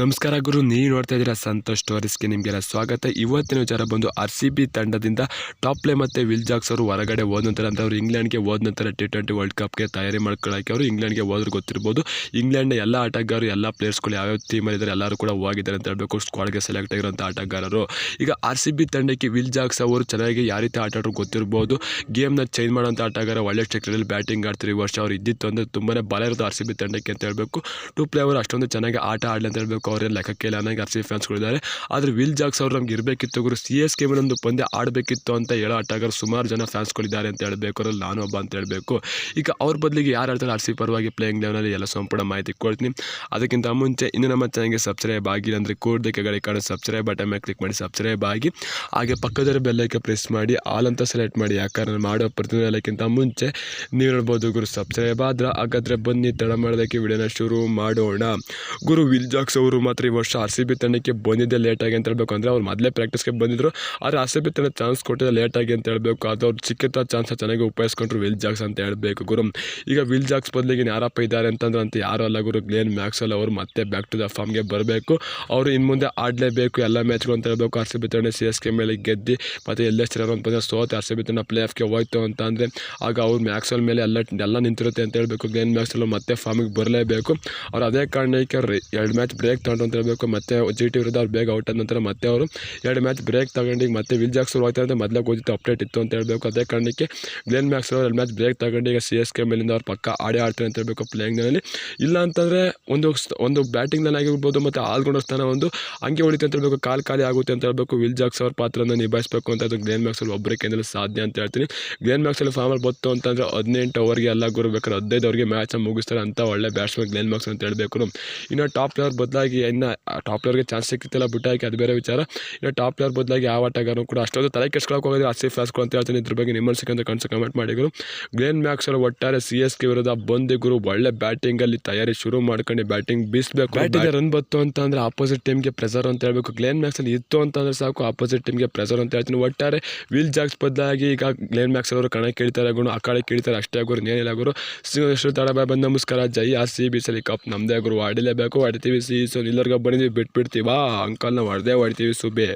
ನಮಸ್ಕಾರ ಗುರು, ನೀವು ನೋಡ್ತಾ ಇದ್ದೀರಾ ಸಂತೋಷ್ ಸ್ಟೋರೀಸ್ಗೆ ನಿಮಗೆಲ್ಲ ಸ್ವಾಗತ. ಇವತ್ತಿನ ವಿಚಾರ ಬಂದು ಆರ್ ಸಿ ಬಿ ತಂಡದಿಂದ ಟಾಪ್ ಪ್ಲೇ ಮತ್ತು ವಿಲ್ ಜಾಕ್ಸ್ ಅವರು ಹೊರಗಡೆ ಹೋದ ನಂತರ ಅಂದರೆ ಅವರು ಇಂಗ್ಲೆಂಡ್ಗೆ ಹೋದ ನಂತರ ಟಿ ಟ್ವೆಂಟಿ ವರ್ಲ್ಡ್ ಕಪ್ಗೆ ತಯಾರಿ ಮಾಡ್ಕೊಳ್ಳೋಕೆ ಅವರು ಇಂಗ್ಲೆಂಡ್ಗೆ ಹೋದ್ರು ಗೊತ್ತಿರ್ಬೋದು. ಇಂಗ್ಲೆಂಡ್ನ ಎಲ್ಲ ಆಟಗಾರರು, ಎಲ್ಲ ಪ್ಲೇಯರ್ಸ್ಗಳು ಯಾವ್ಯಾವ ಟೀಮಲ್ಲಿದ್ದಾರೆ ಎಲ್ಲರೂ ಕೂಡ ಹೋಗಿದ್ದಾರೆ ಅಂತ ಹೇಳ್ಬೇಕು. ಸ್ಕ್ವಾಡ್ಗೆ ಸೆಲೆಕ್ಟ್ ಆಗಿರೋಂಥ ಆಟಗಾರರು. ಈಗ ಆರ್ ಸಿ ಬಿ ತಂಡಕ್ಕೆ ವಿಲ್ ಜಾಕ್ಸ್ ಅವರು ಚೆನ್ನಾಗಿ ಯಾವ ರೀತಿ ಆಟ ಆಡೋರು ಗೊತ್ತಿರ್ಬೋದು. ಗೇಮ್ನ ಚೇಂಜ್ ಮಾಡೋಂಥ ಆಟಗಾರ, ಒಳ್ಳೆ ಸ್ಟ್ರಕ್ಚರಲ್ಲಿ ಬ್ಯಾಟಿಂಗ್ ಆಡ್ತಾರೆ ಈ ವರ್ಷ ಅವ್ರು ಇದ್ದಿತ್ತು ಅಂದರೆ ತುಂಬಾ ಬಲ ಇರೋದು ಆರ್ ಸಿ ಬಿ ತಂಡಕ್ಕೆ ಅಂತ ಹೇಳಬೇಕು. ಟು ಪ್ಲೇ ಅವರು ಅಷ್ಟೊಂದು ಚೆನ್ನಾಗಿ ಆಟ ಆಡಲಿ ಅಂತ ಹೇಳಬೇಕು. ಅವ್ರೇನು ಲೆಕ್ಕಕ್ಕೆ ಇಲ್ಲ. ಅನ್ನೋಂಗೆ ಆರ್ ಸಿ ಬಿ ಫ್ಯಾನ್ಸ್ಗಳಿದ್ದಾರೆ ಆದರೆ ವಿಲ್ ಜಾಕ್ಸ್ ಅವರು ನಮ್ಗೆ ಇರಬೇಕಿತ್ತು ಗುರು. ಸಿ ಎಸ್ ಕೆ ಒಂದು ಪಂದ್ಯ ಆಡಬೇಕಿತ್ತು ಅಂತ ಹೇಳೋ ಆಟಗಾರ ಸುಮಾರು ಜನ ಫ್ಯಾನ್ಸ್ಗಳಿದ್ದಾರೆ ಅಂತ ಹೇಳಬೇಕು. ಅದ್ರಲ್ಲಿ ನಾನು ಒಬ್ಬ ಅಂತ ಹೇಳಬೇಕು. ಈಗ ಅವ್ರ ಬದಲಿಗೆ ಯಾರು ಹೇಳ್ತಾರೆ ಆರ್ ಸಿ ಪರವಾಗಿ ಪ್ಲೇಯಿಂಗ್ ಲೆವೆಲಲ್ಲಿ ಎಲ್ಲ ಸಂಪೂರ್ಣ ಮಾಹಿತಿ ಕೊಡ್ತೀನಿ. ಅದಕ್ಕಿಂತ ಮುಂಚೆ ಇನ್ನು ನಮ್ಮ ಚಾನಲ್ಗೆ ಸಬ್ಸ್ಕ್ರೈಬ್ ಆಗಿಲ್ಲ ಅಂದರೆ ಕೂಡದೆ ಕೆಳಗಡೆ ಕಾಣೋ ಸಬ್ಸ್ಕ್ರೈಬ್ ಬಟನ್ ಮೇಲೆ ಕ್ಲಿಕ್ ಮಾಡಿ ಸಬ್ಸ್ಕ್ರೈಬ್ ಆಗಿ. ಹಾಗೆ ಪಕ್ಕದಲ್ಲಿ ಬೆಲ್ಲೈಕೆ ಪ್ರೆಸ್ ಮಾಡಿ ಆಲ್ ಅಂತ ಸೆಲೆಕ್ಟ್ ಮಾಡಿ. ಯಾಕಂದ್ರೆ ನಾನು ಮಾಡೋ ಪ್ರತಿ ಎಲ್ಲಕ್ಕಿಂತ ಮುಂಚೆ ನೀವು ಹೇಳ್ಬೋದು ಗುರು ಸಬ್ಸ್ಕ್ರೈಬ್ ಆದ್ರೆ ಹಾಗಾದ್ರೆ ಬನ್ನಿ, ತಡ ಮಾಡೋದಕ್ಕೆ ವಿಡಿಯೋನ ಶುರು ಮಾಡೋಣ. ಗುರು, ವಿಲ್ ಜಾಕ್ಸ್ ಮಾತ್ರ ಈ ವರ್ಷ ಆರ್ ಸಿ ಬಿ ತಂಡಕ್ಕೆ ಬಂದಿದ್ದೆ ಲೇಟಾಗಿ ಅಂತ ಹೇಳ್ಬೇಕು. ಅಂದರೆ ಅವ್ರು ಮೊದಲೇ ಪ್ರಾಕ್ಟೀಸ್ಗೆ ಬಂದಿದ್ರು. ಆದರೆ ಆರ್ ಸಿ ಬಿ ತಂಡ ಚಾನ್ಸ್ ಕೊಟ್ಟಿದ್ದೆ ಲೇಟಾಗಿ ಅಂತ ಹೇಳಬೇಕು. ಅದು ಅವ್ರು ಚಿಕ್ಕಿತ ಚಾನ್ಸ್ ಚೆನ್ನಾಗಿ ಉಪಯೋಗಿಸ್ಕೊಂಡ್ರು ವಿಲ್ ಜಾಕ್ಸ್ ಅಂತ ಹೇಳಬೇಕು ಗುರು. ಈಗ ವಿಲ್ ಜಾಕ್ಸ್ ಬದಲಿಗೆ ಯಾರಪ್ಪ ಇದ್ದಾರೆ ಅಂತಂದ್ರೆ ಅಂತ ಯಾರು ಅಲ್ಲ ಗುರು. ಗ್ಲೇನ್ ಮ್ಯಾಕ್ಸಲ್ ಅವರು ಮತ್ತೆ ಬ್ಯಾಕ್ ಟು ದ ಫಾರ್ಮ್ಗೆ ಬರಬೇಕು. ಅವರು ಇನ್ನು ಮುಂದೆ ಆಡಲೇಬೇಕು ಎಲ್ಲ ಮ್ಯಾಚ್ಗಳು ಅಂತ ಹೇಳಬೇಕು. ಆರ್ ಸಿ ಬಿ ತಂಡ ಸಿ ಎಸ್ ಕೆ ಮೇಲೆ ಗೆದ್ದು ಮತ್ತು ಎಲ್ಲೇ ಚೆನ್ನಾಗಿ ಅಂತ ಬಂದರೆ ಸೋತೆ ಆರ್ ಸಿ ಬಿ ತಂಡ ಪ್ಲೇ ಆಫ್ಗೆ ಹೋಯ್ತು ಅಂತ ಅಂದರೆ ಆಗ ಅವ್ರು ಮ್ಯಾಕ್ಸಲ್ ಮೇಲೆ ಎಲ್ಲ ಎಲ್ಲ ನಿಂತಿರುತ್ತೆ ಅಂತ ಹೇಳಬೇಕು. ಗ್ಲೇನ್ ಮ್ಯಾಕ್ಸಲ್ ಮತ್ತೆ ಫಾರ್ಮಿಗೆ ಬರಲೇಬೇಕು. ಅವ್ರು ಅದೇ ಕಾರಣಕ್ಕೆ ಅವ್ರು ಎರಡು ಮ್ಯಾಚ್ ಬ್ರೇಕ್ ತಗೊಂಡು ಅಂತ ಹೇಳಬೇಕು. ಮತ್ತೆ ಜಿ ಟಿ ವಿರುದ್ಧ ಅವ್ರು ಬೇಗ ಔಟ್ ಆದ ನಂತರ ಮತ್ತೆ ಅವರು ಎರಡು ಮ್ಯಾಚ್ ಬ್ರೇಕ್ ತಗೊಂಡು ಮತ್ತೆ ವಿಲ್ ಜಾಕ್ಸ್ ಹೋಗ್ತಾರೆ ಅಂತ ಮೊದಲೇ ಗೊತ್ತಿತ್ತು ಅಪ್ಡೇಟ್ ಇತ್ತು ಅಂತ ಹೇಳಬೇಕು. ಅದೇ ಕಾರಣಕ್ಕೆ ಗ್ಲೇನ್ ಮ್ಯಾಕ್ಸ್ ಅವರು ಎರಡು ಮ್ಯಾಚ್ ಬ್ರೇಕ್ ತಗೊಂಡು ಈಗ ಸಿ ಎಸ್ ಕೆ ಮೇಲಿಂದ ಅವ್ರು ಪಕ್ಕ ಆಡೇ ಆಡ್ತಾರೆ ಅಂತ ಹೇಳಬೇಕು ಪ್ಲೇಯಿಂಗ್ನಲ್ಲಿ ಇಲ್ಲ ಅಂತಂದರೆ ಒಂದು ಒಂದು ಬ್ಯಾಟಿಂಗ್ನಲ್ಲಿ ಆಗಿರ್ಬೋದು ಮತ್ತು ಆಲ್ರೌಂಡರ್ ಸ್ಥಾನ ಒಂದು ಹಂಗೆ ಉಳಿತು ಅಂತ ಹೇಳಬೇಕು. ಕಾಲು ಖಾಲಿ ಆಗುತ್ತೆ ಅಂತ ಹೇಳಬೇಕು. ವಿಲ್ ಜಾಕ್ಸ್ ಅವ್ರ ಪಾತ್ರನ ನಿಭಾಯಿಸಬೇಕು ಅಂತ ಅದು ಗ್ಲೇನ್ ಮ್ಯಾಕ್ಸಲ್ಲಿ ಒಬ್ಬರೇ ಕೇಂದ್ರ ಸಾಧ್ಯ ಅಂತ ಹೇಳ್ತೀನಿ. ಗ್ಲೇನ್ ಮ್ಯಾಕ್ಸಲ್ಲಿ ಫಾರ್ಮಲ್ಲಿ ಬತ್ತು ಅಂತಂದರೆ ಹದಿನೆಂಟು ಓವರ್ಗೆ ಎಲ್ಲ ಗುರು ಬೇಕಾದ್ರೆ ಹದಿನೈದು ಅವರಿಗೆ ಮ್ಯಾಚ್ ಮುಗಿಸ್ತಾರೆ ಅಂತ ಒಳ್ಳೆ ಬ್ಯಾಟ್ಸ್ಮನ್ ಗ್ಲೇನ್ ಮ್ಯಾಕ್ಸ್ ಅಂತ ಹೇಳಬೇಕು. ಇನ್ನು ಟಾಪ್ ಪ್ಲೇಯರ್ ಬದಲಾಗಿ ಇನ್ನು ಟಾಪ್ ಪ್ಲೇಯರ್ಗೆ ಚಾನ್ಸ್ ಸಿಕ್ತಿಲ್ಲ ಬಿಟ್ಟು ಹಾಕಿ ಅದು ಬೇರೆ ವಿಚಾರ. ಇನ್ನು ಟಾಪ್ ಪ್ಲೇಯರ್ ಬದಲಾಗಿ ಯಾವ ಆಟಗಾರನು ಕೂಡ ಅಷ್ಟೊಂದು ತಲೆ ಕೆಡ್ಸ್ಕೊಳಕ್ಕೆ ಹೋಗೋದ್ರೆ ಆರ್ ಸಿ ಅಂತ ಹೇಳ್ತೀನಿ. ಇದ್ರ ಬಗ್ಗೆ ನಿಮ್ಮ ಸಿಕ್ಕಂತ ಕನ್ಸು ಕಮೆಂಟ್ ಮಾಡಿದ್ರು ಗ್ಲೇನ್ ಮ್ಯಾಕ್ಸ್ ಅವರು ಒಟ್ಟಾರೆ ಸಿ ಎಸ್ ಕೆ ವಿರುದ್ಧ ಬಂದಿಗರು ಗುರು. ಒಳ್ಳೆ ಬ್ಯಾಟಿಂಗಲ್ಲಿ ತಯಾರಿ ಶುರು ಮಾಡ್ಕೊಂಡು ಬ್ಯಾಟಿಂಗ್ ಬೀಸಬೇಕು. ಬ್ಯಾಟಿಂಗ್ ರನ್ ಬತ್ತು ಅಂತ ಅಂದ್ರೆ ಆಪೋಸಿಟ್ ಟೀಮ್ಗೆ ಪ್ರೆಸರ್ ಅಂತ ಹೇಳ್ಬೇಕು. ಗ್ಲೇನ್ ಮ್ಯಾಕ್ಸ್ ಅಲ್ಲಿ ಇತ್ತು ಅಂತಂದ್ರೆ ಸಾಕು. ಆಪೋಸಿಟ್ ಟೀಮ್ಗೆ ಪ್ರೆಸರ್ ಅಂತ ಹೇಳ್ತೀನಿ. ಒಟ್ಟಾರೆ ವಿಲ್ ಜಾಕ್ಸ್ ಬದಲಾಗಿ ಈಗ ಗ್ಲೇನ್ ಮ್ಯಾಕ್ಸ್ ಅವರು ಕಣ ಕೇಳ್ತಾರೆ ಗುಣ ಆ ಕಡೆ ಕೇಳ್ತಾರೆ ಅಷ್ಟೇ ಆಗೋರು ಏನಿಲ್ಲ ಗುರು. ಎಷ್ಟು ತಡ ಬಂದು ನಮಸ್ಕಾರ ಜೈ ಆರ್ ಸಿ ಬಿ ಸಲಿ ಕಪ್ ನಮ್ಮದೇ ಆಗೋರು ಆಡಲೇಬೇಕು. ಆಡ್ತೀವಿ ಸಿ ಸೊ ಎಲ್ಲರಿಗೂ ಬಂದಿದ್ದೀವಿ ಬಿಟ್ಬಿಡ್ತೀವಾ. ಅಂಕಲ್ನ ಹೊಡೆದೇ ಹೊಡಿತೀವಿ ಸುಬೆ